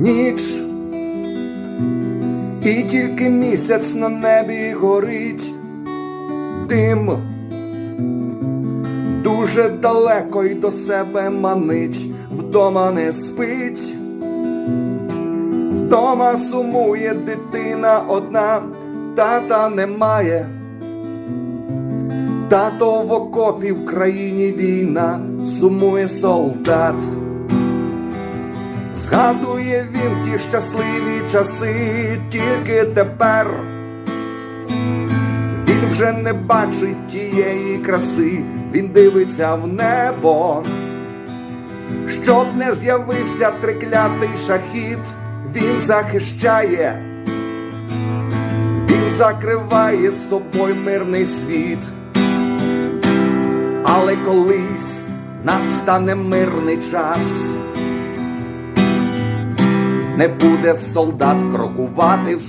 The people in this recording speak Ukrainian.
ніч, і тільки місяць на небі горить. Дим, дуже далеко й до себе манить, вдома не спить, вдома сумує дитина одна, тата немає. Тато в окопі в країні війна, сумує солдат. Згадує він ті щасливі часи, тільки тепер. Він вже не бачить тієї краси, він дивиться в небо, щоб не з'явився триклятий шахіт, він захищає, він закриває з собою мирний світ. Але колись настане мирний час, не буде солдат крокувати в